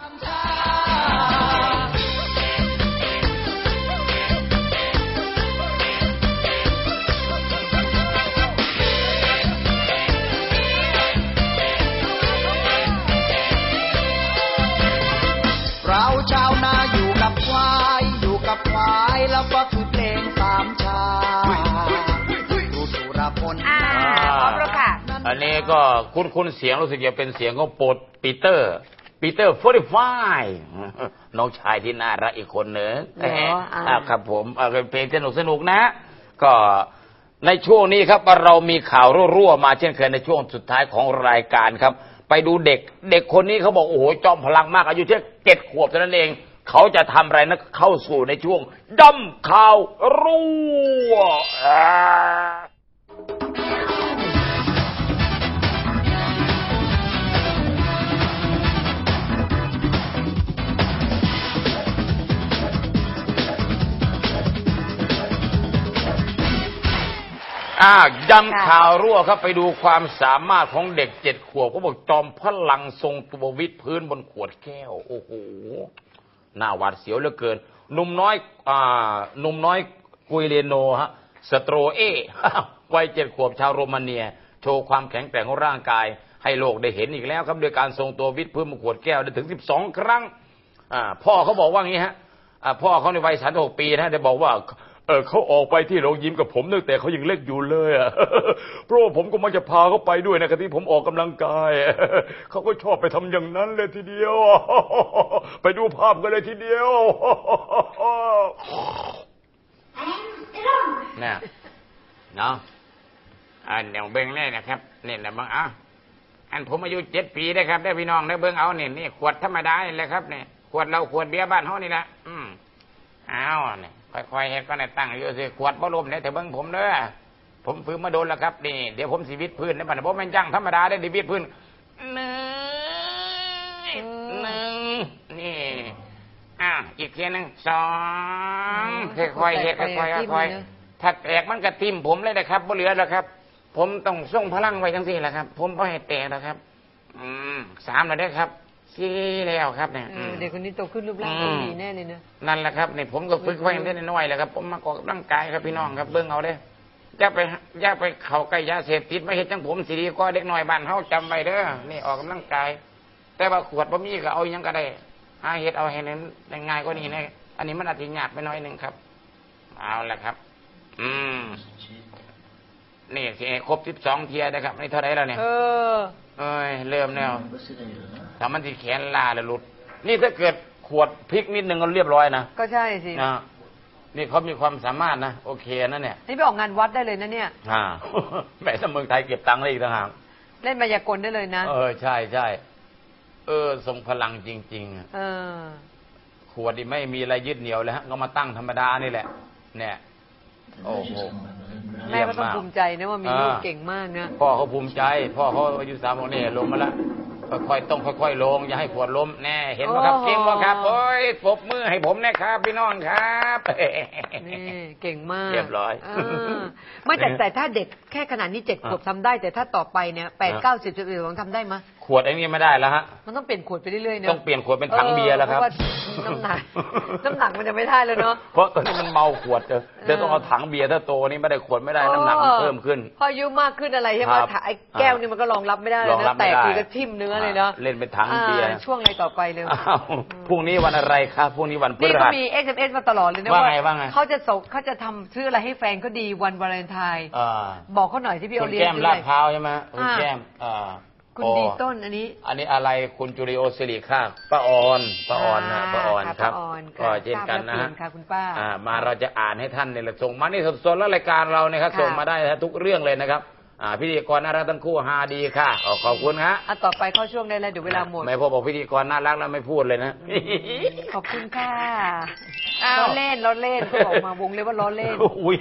เราชาวนาอยู่กับควายอยู่กับควายแล้วก็คือเพลงสามชาดูสุรพล อ่าพร้อมแล้วค่ะ อันนี้ก็คุ้นคุ้นๆเสียงรู้สึกจะเป็นเสียงของโปรดปีเตอร์ ปีเตอร์ฟอร์ฟายน้องชายที่น่ารักอีกคนหนึ่งเหรออ่าอ่าครับผมเอาเป็นเพลงสนุกสนุกๆนะ ก็ในช่วงนี้ครับเรามีข่าวรั่วๆมาเช่นเคยในช่วงสุดท้ายของรายการครับ ไปดูเด็ก เด็กคนนี้เขาบอกโอ้โหจอมพลังมากอายุแค่เจ็ดขวบเท่านั้นเอง เขาจะทำอะไรนะเข้าสู่ในช่วงย่ำข่าวรั่ว อ่าอ่าย้ำข่าวรั่วครับไปดูความสามารถของเด็กเจ็ดขวบเขาบอกจอมพลังทรงตัววิทย์พื้นบนขวดแก้ว โอ้โหน่าหวาดเสียวเหลือเกินหนุ่มน้อยอ่าหนุ่มน้อยกุยเลโนฮะสโตรเอวัยเจ็ดขวบชาวโรมาเนีย โชว์ความแข็งแกร่งของร่างกาย ให้โลกได้เห็นอีกแล้วครับโดยการทรงตัววิทย์พื้นบนขวดแก้วได้ถึงสิบสองครั้งอ่าพ่อเขาบอกว่างี้ฮะอ่าพ่อเขาในวัยสามหกปีนะได้บอกว่า เออเขาออกไปที่โรงยิมกับผมตั้งแต่เขายังเล็กอยู่เลยอะ เพราะว่าผมก็มักจะพาเขาไปด้วยนะครับที่ผมออกกำลังกาย เขาก็ชอบไปทำอย่างนั้นเลยทีเดียว ไปดูภาพกันเลยทีเดียวเนี่ยเนาะอันเดี๋ยวเบิ้งเลยนะครับนี่แหละบังอะอันผมอายุเจ็ดปีได้ครับ ได้พี่น้องได้เบิ้งเอาเนี่ยนี่ขวดธรรมดานี่แหละครับเนี่ยขวดเราขวดเบียร์บ้านเฮานี่แหละอืมเอาเนี่ย ค่อยๆเฮ็ดก็ได้ตั้งอยู่สิขวดบ่ลมเนี่ยแต่เบิ้งผมเด้อผมฟื้นมาโดนแล้วครับนี่เดี๋ยวผมสิวิตพื้นในบ้านผมแม่นจังธรรมดาได้ดิวิตพื้นหนึ่งหนึ่งนี่อะอีกเทียหนึงสองค่อยๆเฮ็ดค่อยๆค่อยๆถ้าแตกมันกระทิมผมเลยนะครับบ่เหลือแล้วครับ ผมต้องส่งพลังไว้ทั้งสี่แหละครับ ผมบ่ให้แตกแล้วครับ อืมสามแล้วได้อครับ สี่แล้วครับเนี่ยเออือมเด็กคนนี้โตขึ้นรูปร่างอืต้องมดีแน่เลยนะนั่นแหละครับนี่ผมก็ฝึกไว้ตั้งแต่น้อยๆแหละครับ ผมมาออกกำลังกายครับพี่น้องครับเบิ่งเอาเด้ออย่าไปอย่าไปเข้าใกล้ยาเสพติดไม่เห็นจังผมสิดีก็เด็กน้อยบ้านเฮาจำไว้เด้อนี่ออกกำลังกาย แต่ว่าขวดบ่มีก็เอาหยังก็ได้หาเฮ็ดเอาให้นั้นได้ง่ายกว่านี้นะอันนี้มันอาจจะยากไปหน้อยหนึงครับ เอาละครับ อืม นี่สิให้ครบสิบสองเทียนะครับนี่เท่าไหรแล้วเนี่ยเออ เอ้ยเริ่มแล้วถ้ามันสิแขนลาแล้วหลุด นี่ถ้าเกิดขวดพริกนิดนึงก็เรียบร้อยนะก็ใช่สินะนี่เขามีความสามารถนะโอเคนะเนี่ยนี่ไปออกงานวัดได้เลยนะเนี่ยอ่าแหมถ้าเมืองไทยเก็บตังค์ได้อีกต่างหากเล่นมายากลได้เลยนะ เออใช่ใช่เออทรงพลังจริงๆอะเออ ขวดนี่ไม่มีอะไรยึดเหนี่ยวเลยฮะก็มาตั้งธรรมดานี่แหละ เนี่ย โอ้โห แม่ก็ต้องเยี่ยภูมิใจนะว่ามีลูกเก่งมากนะพ่อเขาภูมิใจ พ่อเขาอายุสามบอกนี่ลงมาแล้วค่อยๆต้องค่อยๆลง อย่าให้ปวดล้มแน่ เห็นไหมครับโอ้โหเก่งไหมครับโอ้ยปรบมือให้ผมนะครับ พี่น้องครับนี่เก่งมากเรียบร้อยาไม่แต่แต่ถ้าเด็กแค่ขนาดนี้เจ็ดขวบทำได้ แต่ถ้าต่อไปเนี่ยแปดอะเก้าสิบสิบเอ็ดของทำได้ไหมยขวดไอ้นี่ไม่ได้แล้วฮะ มันต้องเปลี่ยนขวดไปเรื่อยๆเนอะต้องเปลี่ยนขวดเป็นถังเบียร์แล้วครับเพาะว่าน้ำหนักน้ำหนักมันจะไม่ได้แล้วเนาะ เพราะตอนนี้มันเมาขวดเจอเดี๋ยวต้องเอาถังเบียร์ถ้าโตนี่ไม่ได้ขวดไม่ได้น้ำหนักมันเพิ่มขึ้น พออายุมากขึ้นอะไรใช่ไหมครับไอ้แก้วนี่มันก็รองรับไม่ได้เลยรองรันะบแตไม่กได้ ทีก็ทิ่มเนื้อเลยเนาะเล่นเป็นถังเบียร์อ่าช่วงอะไรต่อไปเลย อ้าวพรุ่งนี้วันอะไรครับพรุ่งนี้วันพฤนี่ก็หัส มี SMS มาตลอดเลยนะว่าไงว่าไง เขาจะส่งเขาจะทำซื้ออะไรให้แฟนเขาดีวันวาเลนไทน์อ่าบอกเขาหน่อยที่พี่คุโอณเลี้ยงแก้มซื้อลาอะดไร พร้าวใช่ไหมคุณอ่า แก้มอ่า คุณโอ้ดีต้นอันนี้ อันนี้อะไรคุณจุริโอสิริค่ะป้าออนป้าออนนะป้าออนค่ะครับป้าออนก็ค่ะเช่นกันนะทราฮะบแล้วเปลี่ยค่ะคุณป้าอ่ามาเราจะอ่านให้ท่านเนี่ยแหละส่งมานี่สดๆแล้วรายการเราเนี่ยครับค่ะส่งมาได้นะทุกเรื่องเลยนะครับอ่าพิธีกรน่ารักทั้งคู่ฮาดีค่ะขอขอบคุณฮะอะต่อไปเข้าช่วงได้แล้วเดี๋ยวเวลาหมดไม่พอบอกพิธีกรน่ารักแล้วไม่พูดเลยนะขอบคุณค่ะอ้าวล้อเล่นล้อเล่นเขาบอกมาวงเลยว่าล้อเล่นอุ้ย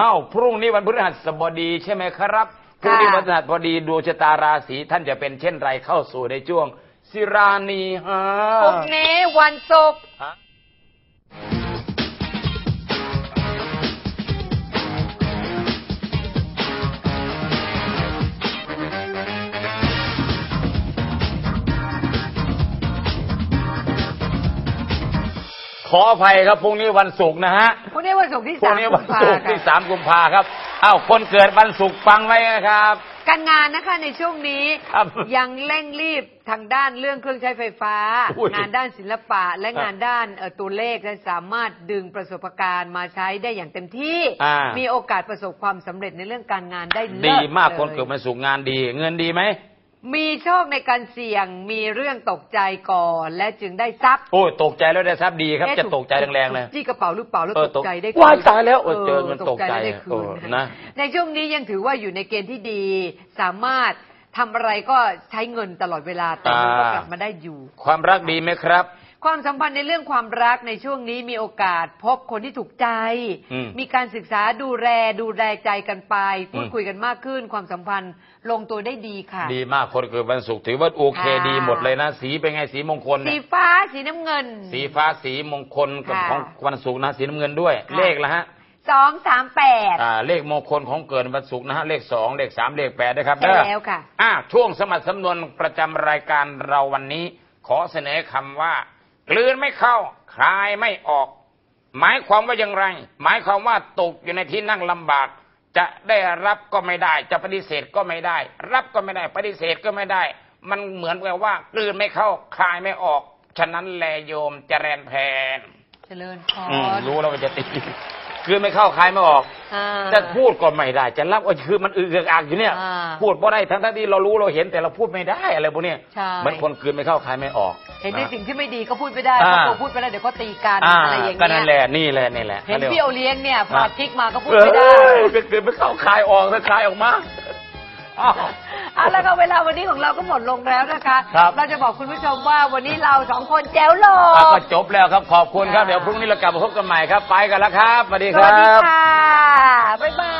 อ้าวพรุ่งนี้วันพฤหัสบดีใช่ไหมครับ พรุ่งนี้วันพฤหัสบดีดวงชะตาราศีท่านจะเป็นเช่นไรเข้าสู่ในช่วงสิรานีฮะพรุ่งนี้วันศุกร์ฮะขออภัยครับพรุ่งนี้วันศุกร์นะฮะพรุ่งนี้วันศุกร์ที่พรุ่สางมนี้กุวัมนภาศุกร์ค่ะที่สามกุมภาครับ อ้าวคนเกิดวันศุกร์ฟังไว้นะครับ การงานนะคะในช่วงนี้ครับยังเร่งรีบทางด้านเรื่องเครื่องใช้ไฟฟ้า อุ้ย งานด้านศิลปะและครับงานด้านเอ่อตัวเลขและสามารถดึงประสบการณ์มาใช้ได้อย่างเต็มที่ อ่ามี มีโอกาสประสบความสำเร็จในเรื่องการงานได้เลิศดีมากลยคนเกิดวันศุกร์งานดี เงินดีไหม มีโชคในการเสี่ยงมีเรื่องตกใจก่อน และจึงได้ทรัพย์โอ้ยตกใจแล้วได้ทรัพย์ดีครับเอ๊จะตกใจแรงๆเลยจี้กระเป๋าหรือเปล่าแล้วเออตกใจได้ตกว้ายตายแล้วเออเจอเงินตกใจแล้วได้คืเออนนะในช่วงนี้ยังถือว่าอยู่ในเกณฑ์ที่ดี สามารถทำอะไรก็ใช้เงินตลอดเวลาแต่มันก็อ่ากลับมาได้อยู่ ความรักดีไหมครับ ความสัมพันธ์ในเรื่องความรักในช่วงนี้มีโอกาสพบคนที่ถูกใจอืมมีการศึกษาดูแลดูแลใจกันไป พูดอืมคุยกันมากขึ้น ความสัมพันธ์ลงตัวได้ดีค่ะ ดีมากคนเกิดวันศุกร์ถือว่าโอเคค่ะดีหมดเลยนะ สีเป็นไงสีมงคลสีเนี่ยฟ้าสีน้ำเงิน สีฟ้าสีมงคลกับค่ะของวันศุกร์นะสีน้ำเงินด้วยค่ะเลขละฮะสองสามแปดอ่าเลขมงคลของเกิดวันศุกร์นะฮะเลขสองเลขสามเลขแปดนะครับใช่เด้อแล้วค่ะอ่าช่วงสมัครสำนวนประจำรายการเราวันนี้ ขอเสนอคำว่า กลืนไม่เข้าคลายไม่ออก หมายความว่าอย่างไร หมายความว่าตกอยู่ในที่นั่งลำบาก จะได้รับก็ไม่ได้ จะปฏิเสธก็ไม่ได้ รับก็ไม่ได้ ปฏิเสธก็ไม่ได้ มันเหมือนกับว่ากลืนไม่เข้าคลายไม่ออก ฉะนั้นแลโยมเจริญแพนเจริญพอืมรรู้แล้วว่าจะติดกลืนไม่เข้าคลายไม่ออก อ่าจะพูดก็ไม่ได้ จะรับก็คือมันอึกอักอยู่เนี่ย อ่าพูดบ่ได้ทั้งทั้งๆที่เรารู้เราเห็นแต่เราพูดไม่ได้อะไรพวกเนี้ยใช่ เหมันคนกลืนไม่เข้าคายไม่ออกเห็นในนะสิ่งที่ไม่ดีก็พูดไม่ได้อ่าเพราะพอพูดไปแล้วเดี๋ยวก็ตีกันอ่าอะไรอย่างก็เงี้นั่นยแหละนี่แหละนี่แหละเห็นขารียกพี่โอเลี้ยงเนี่ยพากิ๊กมาก็พูดเอ้ไม่ได้ยกลืนไม่เข้าคายออกถ้าคายออกมาอ้าว เอาแล้วก็เวลาวันนี้ของเราก็หมดลงแล้วนะคะ ครับ เราจะบอกคุณผู้ชมว่าวันนี้เราสองคนแจ๋วโลอะกก็จบแล้วครับขอบคุณครับค่ะเดี๋ยวพรุ่งนี้เรากลับมาพบกันใหม่ครับ ไปกันแล้วครับสวัสดีสควัสรัดีบ ค่ะ บ๊